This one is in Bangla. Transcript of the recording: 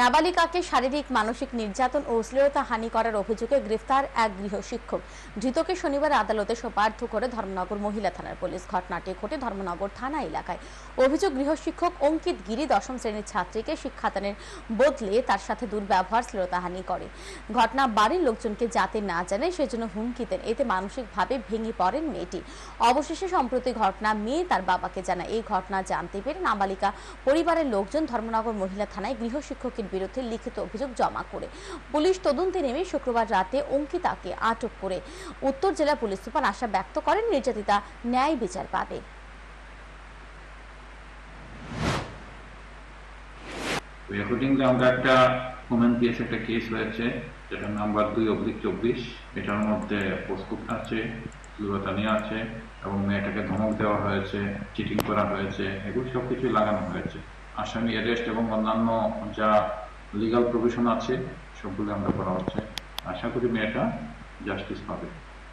নাবালিকাকে শারীরিক, মানসিক নির্যাতন ও অশ্লীলতা হানি করার অভিযোগে গ্রেফতার এক গৃহ শিক্ষক। ধৃতকে শনিবার আদালতে সোপার্দ করে ধর্মনগর মহিলা থানার পুলিশ ঘটনাটি ঘটে ধর্মনগর থানা এলাকায়। অভিযোগ, গৃহ শিক্ষক অঙ্কিত গিরি দশম শ্রেণির ছাত্রীকে শিক্ষাদানের বদলে তার সাথে দুর্ব্যবহার শ্লীলতাহানি করে। ঘটনা বাড়ির লোকজনকে যাতে না জানে সেজন্য হুমকি দেন। এতে মানসিকভাবে ভেঙে পড়েন মেয়েটি। অবশেষে সম্প্রতি ঘটনা মেয়ে তার বাবাকে জানায়। এই ঘটনা জানতে পেরে নাবালিকা পরিবারের লোকজন ধর্মনগর মহিলা থানায় গৃহ শিক্ষকের বিরুদ্ধে লিখিত অভিযোগ জমা করে। পুলিশ তদন্তে নেমে শুক্রবার রাতে অঙ্কিতাকে আটক করে। উত্তর জেলা পুলিশ সুপার আশা ব্যক্ত করেন, নির্যাতিতা ন্যায় বিচার পাবে। আমরা একটা কমেন্ট দিয়েছে একটা কেস হয়েছে। যেটার নাম্বার দুই অব্লিক চব্বিশ। এটার মধ্যে প্রস্তুত আছে নিয়ে আছে এবং মেয়েটাকে ধমক দেওয়া হয়েছে চিটিং করা হয়েছে, এগুলো সব কিছু লাগানো হয়েছে। আসামি অ্যারেস্ট এবং অন্যান্য যা লিগাল প্রভিশন আছে, সবগুলো আমরা করা হচ্ছে। আশা করি মেয়েটা জাস্টিস পাবে।